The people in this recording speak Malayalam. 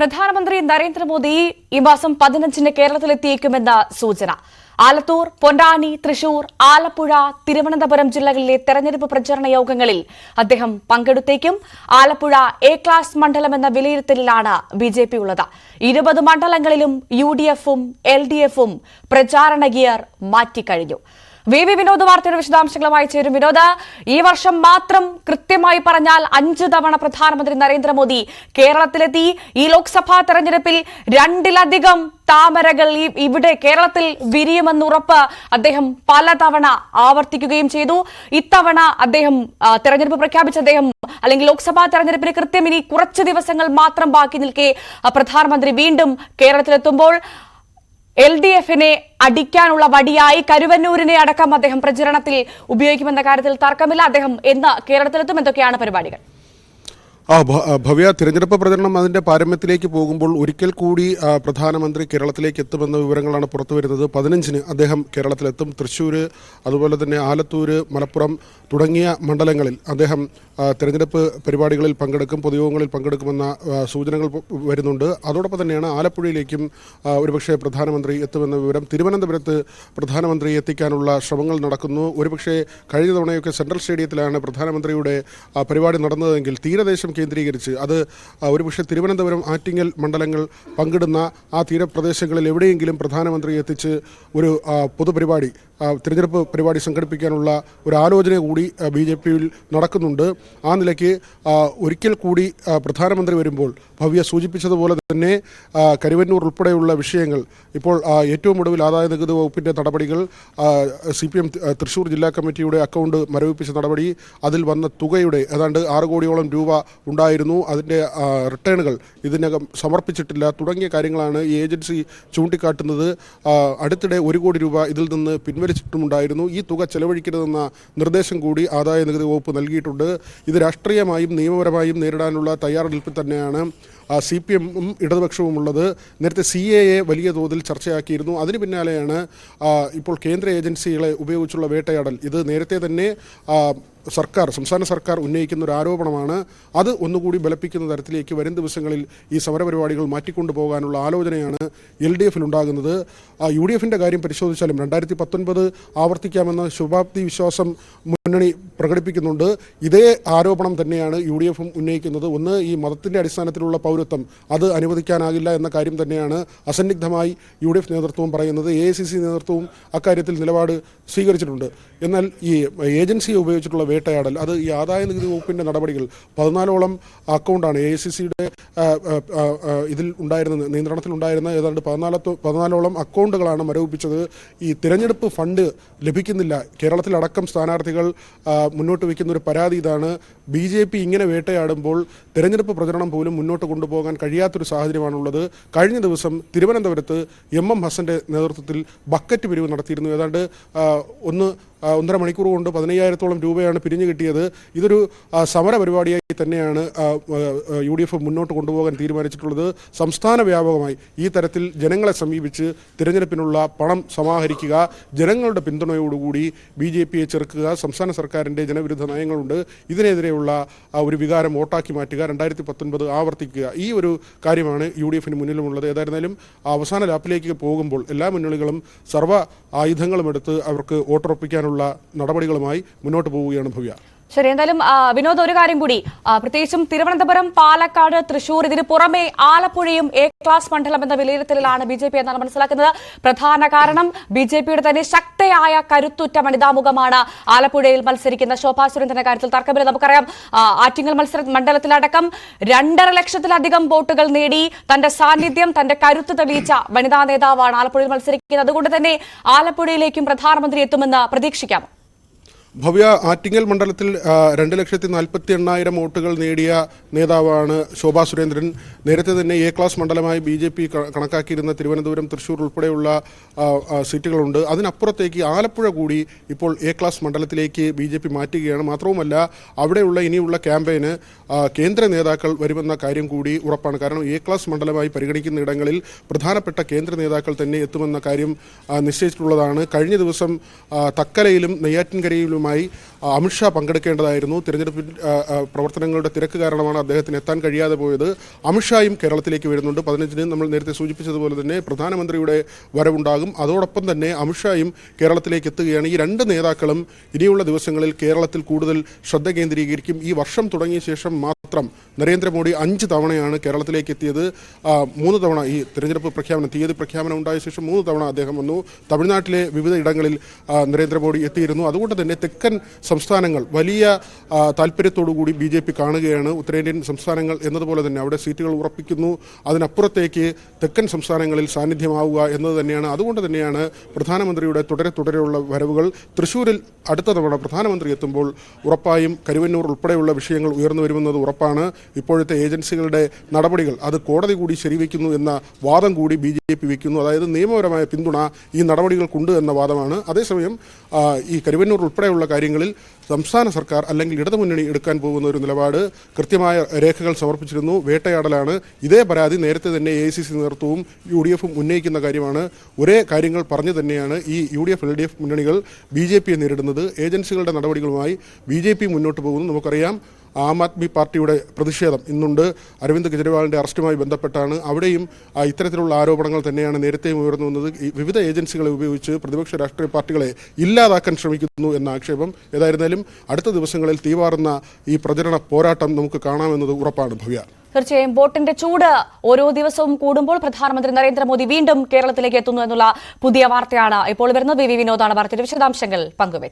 പ്രധാനമന്ത്രി നരേന്ദ്രമോദി ഈ മാസം പതിനഞ്ചിന് കേരളത്തിലെത്തിയേക്കുമെന്ന സൂചന. ആലത്തൂർ പൊന്നാനി തൃശൂർ ആലപ്പുഴ തിരുവനന്തപുരം ജില്ലകളിലെ തെരഞ്ഞെടുപ്പ് പ്രചരണ യോഗങ്ങളിൽ അദ്ദേഹം പങ്കെടുത്തേക്കും. ആലപ്പുഴ എ ക്ലാസ് മണ്ഡലം എന്ന വിലയിരുത്തലിലാണ് ബി ജെ പി ഉള്ളത്. ഇരുപത് മണ്ഡലങ്ങളിലും യു ഡി എഫും എൽ ഡി എഫും പ്രചാരണ ഗിയർ മാറ്റിക്കഴിഞ്ഞു. വി വി വിനോദ് വാർത്തയുടെ വിശദാംശങ്ങളുമായി ചേരും വിനോദ. ഈ വർഷം മാത്രം കൃത്യമായി പറഞ്ഞാൽ അഞ്ച് തവണ പ്രധാനമന്ത്രി നരേന്ദ്രമോദി കേരളത്തിലെത്തി. ഈ ലോക്സഭാ തെരഞ്ഞെടുപ്പിൽ രണ്ടിലധികം താമരകൾ ഇവിടെ കേരളത്തിൽ വിരിയുമെന്ന് ഉറപ്പ് അദ്ദേഹം പലതവണ ആവർത്തിക്കുകയും ചെയ്തു. ഇത്തവണ അദ്ദേഹം തെരഞ്ഞെടുപ്പ് പ്രഖ്യാപിച്ച അദ്ദേഹം അല്ലെങ്കിൽ ലോക്സഭാ തെരഞ്ഞെടുപ്പിന് കൃത്യം ഇനി കുറച്ച് ദിവസങ്ങൾ മാത്രം ബാക്കി നിൽക്കെ പ്രധാനമന്ത്രി വീണ്ടും കേരളത്തിലെത്തുമ്പോൾ എൽ ഡി എഫിനെ അടിക്കാനുള്ള വടിയായി കരുവന്നൂരിനെ അടക്കം അദ്ദേഹം പ്രചരണത്തിൽ ഉപയോഗിക്കുമെന്ന കാര്യത്തിൽ തർക്കമില്ല. അദ്ദേഹം എന്ന് കേരളത്തിലെത്തും. എന്തൊക്കെയാണ് പരിപാടികൾ? ആ ഭവ്യ തിരഞ്ഞെടുപ്പ് പ്രചരണം അതിന്റെ പാരമ്യത്തിലേക്ക് പോകുമ്പോൾ ഒരിക്കൽ കൂടി പ്രധാനമന്ത്രി കേരളത്തിലേക്ക് എത്തുമെന്ന വിവരങ്ങളാണ് പുറത്തു വരുന്നത്. പതിനഞ്ചിന് അദ്ദേഹം കേരളത്തിലെത്തും. തൃശ്ശൂർ അതുപോലെ തന്നെ ആലത്തൂർ മലപ്പുറം തുടങ്ങിയ മണ്ഡലങ്ങളിൽ അദ്ദേഹം തിരഞ്ഞെടുപ്പ് പരിപാടികളിൽ പങ്കെടുക്കും പൊതുയോഗങ്ങളിൽ പങ്കെടുക്കുമെന്ന സൂചനകൾ വരുന്നുണ്ട്. അതോടൊപ്പം തന്നെയാണ് ആലപ്പുഴയിലേക്കും ഒരുപക്ഷെ പ്രധാനമന്ത്രി എത്തുമെന്ന വിവരം തിരുവനന്തപുരത്ത് പ്രധാനമന്ത്രി എത്തിക്കാനുള്ള ശ്രമങ്ങൾ നടക്കുന്നു. ഒരുപക്ഷെ കഴിഞ്ഞ തവണയൊക്കെ സെൻട്രൽ സ്റ്റേഡിയത്തിലാണ് പ്രധാനമന്ത്രിയുടെ പരിപാടി നടന്നതെങ്കിൽ തീരദേശം കേന്ദ്രീകരിച്ച് അത് ഒരുപക്ഷെ തിരുവനന്തപുരം ആറ്റിങ്ങൽ മണ്ഡലങ്ങൾ പങ്കിടുന്ന ആ തീരപ്രദേശങ്ങളിൽ എവിടെയെങ്കിലും പ്രധാനമന്ത്രി എത്തിച്ച് ഒരു പൊതുപരിപാടി തിരഞ്ഞെടുപ്പ് പരിപാടി സംഘടിപ്പിക്കാനുള്ള ഒരു ആലോചന കൂടി ബി ജെ പിയിൽ നടക്കുന്നുണ്ട്. ആ നിലയ്ക്ക് ഒരിക്കൽ കൂടി പ്രധാനമന്ത്രി വരുമ്പോൾ ഭവ്യ സൂചിപ്പിച്ചതുപോലെ തന്നെ കരുവന്നൂർ ഉൾപ്പെടെയുള്ള വിഷയങ്ങൾ ഇപ്പോൾ ഏറ്റവും ഒടുവിൽ ആദായ നികുതി വകുപ്പിന്റെ നടപടികൾ സി പി എം തൃശ്ശൂർ ജില്ലാ കമ്മിറ്റിയുടെ അക്കൗണ്ട് മരവിപ്പിച്ച നടപടി അതിൽ വന്ന തുകയുടെ ഏതാണ്ട് ആറ് കോടിയോളം രൂപ ഉണ്ടായിരുന്നു. അതിന്റെ റിട്ടേണുകൾ ഇതിനകം സമർപ്പിച്ചിട്ടില്ല. തുടങ്ങിയ കാര്യങ്ങളാണ് ഈ ഏജൻസി ചൂണ്ടിക്കാട്ടുന്നത്. അടുത്തിടെ ഒരു കോടി രൂപ ഇതിൽ നിന്ന് പിൻവലിച്ചിട്ടുമുണ്ടായിരുന്നു ഈ തുക ചെലവഴിക്കരുതെന്ന നിർദ്ദേശം കൂടി ആദായ നികുതി വകുപ്പ് നൽകിയിട്ടുണ്ട്. ഇത് രാഷ്ട്രീയമായും നിയമപരമായും നേരിടാനുള്ള തയ്യാറെടുപ്പിൽ തന്നെയാണ് സി പി എമ്മും ഇടതുപക്ഷവും ഉള്ളത് നേരത്തെ സി എ എ വലിയ തോതിൽ ചർച്ചയാക്കിയിരുന്നു. അതിന് പിന്നാലെയാണ് ഇപ്പോൾ കേന്ദ്ര ഏജൻസികളെ ഉപയോഗിച്ചുള്ള വേട്ടയാടൽ. ഇത് നേരത്തെ തന്നെ സർക്കാർ സംസ്ഥാന സർക്കാർ ഉന്നയിക്കുന്ന ഒരു ആരോപണമാണ് അത് ഒന്നുകൂടി ബലപ്പിക്കുന്ന തരത്തിലേക്ക് വരും ദിവസങ്ങളിൽ ഈ സമരപരിപാടികൾ മാറ്റിക്കൊണ്ടു പോകാനുള്ള ആലോചനയാണ് എൽ ഡി ആ, യു ഡി എഫിന്റെ കാര്യം പരിശോധിച്ചാലും രണ്ടായിരത്തി പത്തൊൻപത് ആവർത്തിക്കാമെന്ന ശുഭാപ്തി വിശ്വാസം മുന്നണി പ്രകടിപ്പിക്കുന്നുണ്ട്. ഇതേ ആരോപണം തന്നെയാണ് യു ഡി എഫും ഉന്നയിക്കുന്നത്. ഒന്ന് ഈ മതത്തിന്റെ അടിസ്ഥാനത്തിലുള്ള പൗരത്വം അത് അനുവദിക്കാനാകില്ല എന്ന കാര്യം തന്നെയാണ് അസന്നിഗ്ധമായി യു ഡി എഫ് നേതൃത്വവും പറയുന്നത്. എ ഐ സി സി നേതൃത്വവും അക്കാര്യത്തിൽ നിലപാട് സ്വീകരിച്ചിട്ടുണ്ട്. എന്നാൽ ഈ ഏജൻസിയെ ഉപയോഗിച്ചിട്ടുള്ള വേട്ടയാടൽ. അത് ഈ ആദായ നികുതി വകുപ്പിന്റെ നടപടികൾ. പതിനാലോളം അക്കൗണ്ടാണ് എ സി സിയുടെ ഇതിൽ ഉണ്ടായിരുന്ന നിയന്ത്രണത്തിലുണ്ടായിരുന്ന ഏതാണ്ട് പതിനാലത്തോ പതിനാലോളം അക്കൗണ്ടുകളാണ് മരവിപ്പിച്ചത്. ഈ തിരഞ്ഞെടുപ്പ് ഫണ്ട് ലഭിക്കുന്നില്ല. കേരളത്തിലടക്കം സ്ഥാനാർത്ഥികൾ മുന്നോട്ട് വയ്ക്കുന്ന ഒരു പരാതി ഇതാണ്. ബി ജെ പി ഇങ്ങനെ വേട്ടയാടുമ്പോൾ തിരഞ്ഞെടുപ്പ് പ്രചരണം പോലും മുന്നോട്ട് കൊണ്ടുപോകാൻ കഴിയാത്തൊരു സാഹചര്യമാണുള്ളത്. കഴിഞ്ഞ ദിവസം തിരുവനന്തപുരത്ത് എം എം ഹസന്റെ നേതൃത്വത്തിൽ ബക്കറ്റ് പിരിവ് നടത്തിയിരുന്നു. ഏതാണ്ട് ഒന്ന് ഒന്നര മണിക്കൂർ കൊണ്ട് പതിനയ്യായിരത്തോളം രൂപയാണ് പിരിഞ്ഞു കിട്ടിയത്. ഇതൊരു സമര പരിപാടിയായി തന്നെയാണ് യു ഡി എഫ് മുന്നോട്ട് കൊണ്ടുപോകാൻ തീരുമാനിച്ചിട്ടുള്ളത്. സംസ്ഥാന വ്യാപകമായി ഈ തരത്തിൽ ജനങ്ങളെ സമീപിച്ച് തിരഞ്ഞെടുപ്പിനുള്ള പണം സമാഹരിക്കുക ജനങ്ങളുടെ പിന്തുണയോടുകൂടി ബി ജെ പിയെ ചെറുക്കുക സംസ്ഥാന സർക്കാരിന്റെ ജനവിരുദ്ധ നയങ്ങളുണ്ട്. ഇതിനെതിരെയുള്ള ഒരു വികാരം വോട്ടാക്കി മാറ്റുക രണ്ടായിരത്തി പത്തൊൻപത് ആവർത്തിക്കുക. ഈ ഒരു കാര്യമാണ് യു ഡി എഫിന് മുന്നിലുമുള്ളത്. ഏതായിരുന്നാലും അവസാന ലാപ്പിലേക്ക് പോകുമ്പോൾ എല്ലാ മുന്നണികളും സർവ ആയുധങ്ങളും എടുത്ത് അവർക്ക് വോട്ടുറപ്പിക്കാനുള്ള നടപടികളുമായി മുന്നോട്ട് പോവുകയാണ് ഭവ്യ. ശരി എന്തായാലും വിനോദ് ഒരു കാര്യം കൂടി. പ്രത്യേകിച്ചും തിരുവനന്തപുരം പാലക്കാട് തൃശൂർ ഇതിന് പുറമെ ആലപ്പുഴയും എ ക്ലാസ് മണ്ഡലം എന്ന വിലയിരുത്തലിലാണ് ബി ജെ പി എന്നാണ് മനസ്സിലാക്കുന്നത്. പ്രധാന കാരണം ബി ജെ പിയുടെ തന്നെ ശക്തയായ കരുത്തുറ്റ വനിതാമുഖമാണ് ആലപ്പുഴയിൽ മത്സരിക്കുന്ന ശോഭാ സുരേന്ദ്രന്റെ കാര്യത്തിൽ തർക്കമില്ല. നമുക്കറിയാം ആറ്റിങ്ങൽ മത്സര മണ്ഡലത്തിലടക്കം രണ്ടര ലക്ഷത്തിലധികം വോട്ടുകൾ നേടി തന്റെ സാന്നിധ്യം തന്റെ കരുത്ത് തെളിയിച്ച വനിതാ നേതാവാണ് ആലപ്പുഴയിൽ മത്സരിക്കുന്നത്. അതുകൊണ്ട് തന്നെ ആലപ്പുഴയിലേക്കും പ്രധാനമന്ത്രി എത്തുമെന്ന് പ്രതീക്ഷിക്കാം. ഭവ്യ ആറ്റിങ്ങൽ മണ്ഡലത്തിൽ രണ്ട് ലക്ഷത്തി നാൽപ്പത്തി എണ്ണായിരം വോട്ടുകൾ നേടിയ നേതാവാണ് ശോഭാ സുരേന്ദ്രൻ. നേരത്തെ തന്നെ എ ക്ലാസ് മണ്ഡലമായി ബി ജെ പി കണക്കാക്കിയിരുന്ന തിരുവനന്തപുരം തൃശൂർ ഉൾപ്പെടെയുള്ള സീറ്റുകളുണ്ട്. അതിനപ്പുറത്തേക്ക് ആലപ്പുഴ കൂടി ഇപ്പോൾ എ ക്ലാസ് മണ്ഡലത്തിലേക്ക് ബി ജെ പി മാറ്റുകയാണ്. മാത്രവുമല്ല അവിടെയുള്ള ഇനിയുള്ള ക്യാമ്പയിന് കേന്ദ്ര നേതാക്കൾ വരുമെന്ന കാര്യം കൂടി ഉറപ്പാണ്. കാരണം എ ക്ലാസ് മണ്ഡലമായി പരിഗണിക്കുന്ന ഇടങ്ങളിൽ പ്രധാനപ്പെട്ട കേന്ദ്ര നേതാക്കൾ തന്നെ എത്തുമെന്ന കാര്യം നിശ്ചയിച്ചിട്ടുള്ളതാണ്. കഴിഞ്ഞ ദിവസം തക്കലയിലും നെയ്യാറ്റിൻകരയിലും പ്രധാനമന്ത്രിയുമായി അമിത്ഷാ പങ്കെടുക്കേണ്ടതായിരുന്നു. തിരഞ്ഞെടുപ്പ് പ്രവർത്തനങ്ങളുടെ തിരക്ക് കാരണമാണ് അദ്ദേഹത്തിന് എത്താൻ കഴിയാതെ പോയത്. അമിത്ഷായും കേരളത്തിലേക്ക് വരുന്നുണ്ട്. പതിനഞ്ചിന് നമ്മൾ നേരത്തെ സൂചിപ്പിച്ചതുപോലെ തന്നെ പ്രധാനമന്ത്രിയുടെ വരവുണ്ടാകും. അതോടൊപ്പം തന്നെ അമിത്ഷായും കേരളത്തിലേക്ക് എത്തുകയാണ്. ഈ രണ്ട് നേതാക്കളും ഇനിയുള്ള ദിവസങ്ങളിൽ കേരളത്തിൽ കൂടുതൽ ശ്രദ്ധ കേന്ദ്രീകരിക്കും. ഈ വർഷം തുടങ്ങിയ ശേഷം മാത്രം നരേന്ദ്രമോദി അഞ്ച് തവണയാണ് കേരളത്തിലേക്ക് എത്തിയത്. മൂന്ന് തവണ ഈ തിരഞ്ഞെടുപ്പ് പ്രഖ്യാപനം തീയതി പ്രഖ്യാപനം ഉണ്ടായ ശേഷം മൂന്ന് തവണ അദ്ദേഹം വന്നു. തമിഴ്നാട്ടിലെ വിവിധ ഇടങ്ങളിൽ നരേന്ദ്രമോദി എത്തിയിരുന്നു. അതുകൊണ്ട് തന്നെ തെക്കൻ സംസ്ഥാനങ്ങൾ വലിയ താല്പര്യത്തോടുകൂടി താല്പര്യത്തോടു കൂടി ബി ജെ പി കാണുകയാണ്. ഉത്തരേന്ത്യൻ സംസ്ഥാനങ്ങൾ എന്നതുപോലെ തന്നെ അവിടെ സീറ്റുകൾ ഉറപ്പിക്കുന്നു. അതിനപ്പുറത്തേക്ക് തെക്കൻ സംസ്ഥാനങ്ങളിൽ സാന്നിധ്യമാവുക എന്നത് തന്നെയാണ്. അതുകൊണ്ട് തന്നെയാണ് പ്രധാനമന്ത്രിയുടെ തുടരെ തുടരെയുള്ള വരവുകൾ. തൃശ്ശൂരിൽ അടുത്ത തവണ പ്രധാനമന്ത്രി എത്തുമ്പോൾ ഉറപ്പായും കരുവന്നൂർ ഉൾപ്പെടെയുള്ള വിഷയങ്ങൾ ഉയർന്നു വരുമെന്നത് ഉറപ്പാണ്. ഇപ്പോഴത്തെ ഏജൻസികളുടെ നടപടികൾ അത് കോടതി കൂടി ശരിവയ്ക്കുന്നു എന്ന വാദം കൂടി ബി ജെ പി വയ്ക്കുന്നു അതായത് നിയമപരമായ പിന്തുണ ഈ നടപടികൾക്കുണ്ട് എന്ന വാദമാണ്. അതേസമയം ഈ കരുവന്നൂർ ഉൾപ്പെടെയുള്ള കാര്യങ്ങളിൽ സംസ്ഥാന സർക്കാർ അല്ലെങ്കിൽ ഇടതുമുന്നണി എടുക്കാൻ പോകുന്ന ഒരു നിലപാട് കൃത്യമായ രേഖകൾ സമർപ്പിച്ചിരുന്നു. വേട്ടയാടലാണ്. ഇതേ പരാതി നേരത്തെ തന്നെ എ സി സി നേതൃത്വവും യു ഡി എഫും ഉന്നയിക്കുന്ന കാര്യമാണ്. ഒരേ കാര്യങ്ങൾ പറഞ്ഞു തന്നെയാണ് ഈ U D F L D F മുന്നണികൾ ബി ജെ പിയെ നേരിടുന്നത്. ഏജൻസികളുടെ നടപടികളുമായി ബി ജെ പി മുന്നോട്ട് പോകുന്നു. നമുക്കറിയാം ആം ആദ്മി പാർട്ടിയുടെ പ്രതിഷേധം ഇന്നുണ്ട്. അരവിന്ദ് കെജ്രിവാളിന്റെ അറസ്റ്റുമായി ബന്ധപ്പെട്ടാണ് അവിടെയും ഇത്തരത്തിലുള്ള ആരോപണങ്ങൾ തന്നെയാണ് നേരത്തെയും ഉയർന്നു വന്നത്. വിവിധ ഏജൻസികളെ ഉപയോഗിച്ച് പ്രതിപക്ഷ രാഷ്ട്രീയ പാർട്ടികളെ ഇല്ലാതാക്കാൻ ശ്രമിക്കുന്നു എന്ന ആക്ഷേപം ഏതായിരുന്നാലും അടുത്ത ദിവസങ്ങളിൽ തീവാറുന്ന ഈ പ്രചരണ പോരാട്ടം നമുക്ക് കാണാമെന്നത് ഉറപ്പാണ്. ഭവ്യ. തീർച്ചയായും ബോട്ടിന്റെ ചൂട് ഓരോ ദിവസവും കൂടുമ്പോൾ പ്രധാനമന്ത്രി നരേന്ദ്രമോദി വീണ്ടും കേരളത്തിലേക്ക് എത്തുന്നു എന്നുള്ള പുതിയ വാർത്തയാണ് ഇപ്പോൾ വരുന്നത്. വി വി വിനോദാണ് വാർത്തയുടെ വിശദാംശങ്ങൾ പങ്കുവച്ചത്.